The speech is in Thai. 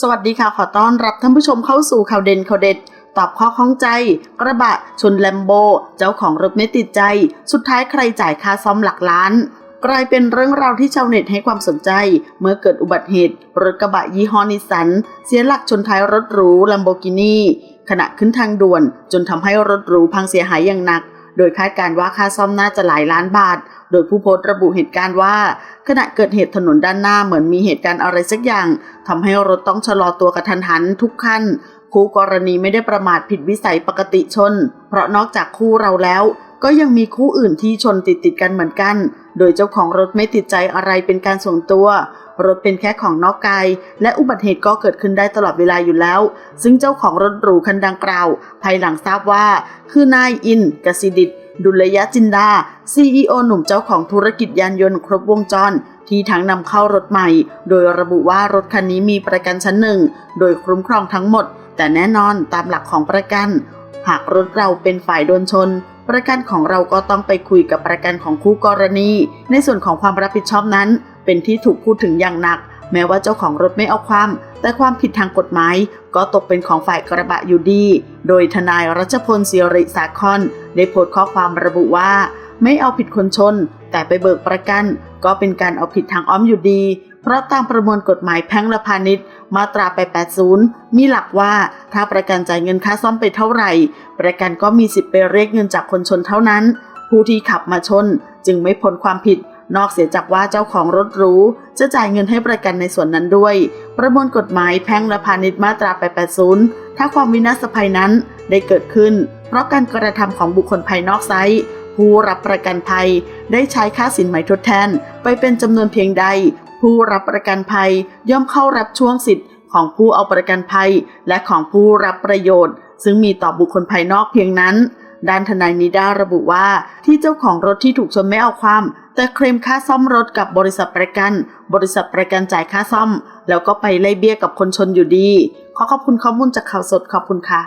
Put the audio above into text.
สวัสดีค่ะ ขอต้อนรับท่านผู้ชมเข้าสู่ข่าวเด่นข่าวเด็ด ตอบข้อข้องใจ กระบะชนแลมโบ เจ้าของรถไม่ติดใจ สุดท้ายใครจ่ายค่าซ่อมหลักล้าน กลายเป็นเรื่องราวที่ชาวเน็ตให้ความสนใจ เมื่อเกิดอุบัติเหตุ รถกระบะยี่ห้อนิสสัน เสียหลักชนท้ายรถหรูลัมโบกินีขณะขึ้นทางด่วน จนทำให้รถหรูพังเสียหายอย่างหนัก โดยคาดการว่าค่าซ่อมน่าจะหลายล้านบาท โดยผู้โพสต์ระบุเหตุการณ์ว่า ขณะเกิดเหตุถนนด้านหน้าเหมือนมีเหตุการณ์อะไรสักอย่างทำให้รถต้องชะลอตัวกระทันหันทุกขั้น คู่กรณีไม่ได้ประมาทผิดวิสัยปกติชน เพราะนอกจากคู่เราแล้ว ก็ยังมีคู่อื่นที่ชนติดติดกันเหมือนกัน โดยเจ้าของรถไม่ติดใจอะไรเป็นการส่วนตัวรถเป็นแค่ของนอกกาย และอุบัติเหตุก็เกิดขึ้นได้ตลอดเวลาอยู่แล้ว ซึ่งเจ้าของรถหรูคันดังกล่าว ภายหลังทราบว่า คือนายอินกสิดิต ดุลยะจินดา CEO หนุ่มเจ้าของธุรกิจยานยนต์ครบวงจร ที่ทั้งนำเข้ารถใหม่ โดยระบุว่ารถคันนี้มีประกันชั้นหนึ่ง โดยคุ้มครองทั้งหมด แต่แน่นอนตามหลักของประกัน หากรถเราเป็นฝ่ายโดนชน ประกันของเราก็ต้องไปคุยกับประกันของคู่กรณี ในส่วนของความรับผิดชอบนั้น เป็นที่ถูกพูดถึงอย่างหนัก แม้ว่าเจ้าของรถไม่เอาความ แต่ความผิดทางกฎหมายก็ตกเป็นของฝ่ายกระบะอยู่ดี โดยทนายรัชพลศิริสาคอนได้โพสต์ข้อความระบุว่า ไม่เอาผิดคนชน แต่ไปเบิกประกัน ก็เป็นการเอาผิดทางอ้อมอยู่ดี เพราะตามประมวลกฎหมายแพ่งและพาณิชย์ มาตรา 880 มีหลักว่าถ้าประกันจ่ายเงินค่าซ่อมไปเท่าไหร่ ประกันก็มีสิทธิ์ไปเรียกเงินจากคนชนเท่านั้น ผู้ที่ขับมาชนจึงไม่พ้นความผิด นอกเสียจากว่าเจ้าของรถรู้ จะจ่ายเงินให้ประกันในส่วนนั้นด้วย ประมวลกฎหมายแพ่งและพาณิชย์มาตรา 880 ถ้าความวินาศภัยนั้นได้เกิดขึ้น เพราะการกระทำของบุคคลภายนอกไซต์ผู้รับประกันภัย ได้ใช้ค่าสินไหมทดแทน ไปเป็นจำนวนเพียงใด ผู้รับประกันภัยย่อมเข้ารับช่วงสิทธิ์ของผู้เอาประกันภัย และของผู้รับประโยชน์ ซึ่งมีต่อบุคคลภายนอกเพียงนั้นด้านทนายนิด้าระบุว่าที่เจ้าของรถที่ถูกชนไม่เอาความ แต่เคลมค่าซ่อมรถกับบริษัทประกัน บริษัทประกันจ่ายค่าซ่อม แล้วก็ไปไล่เบี้ยกับคนชนอยู่ดี ขอขอบคุณข้อมูลจากข่าวสดขอบคุณค่ะ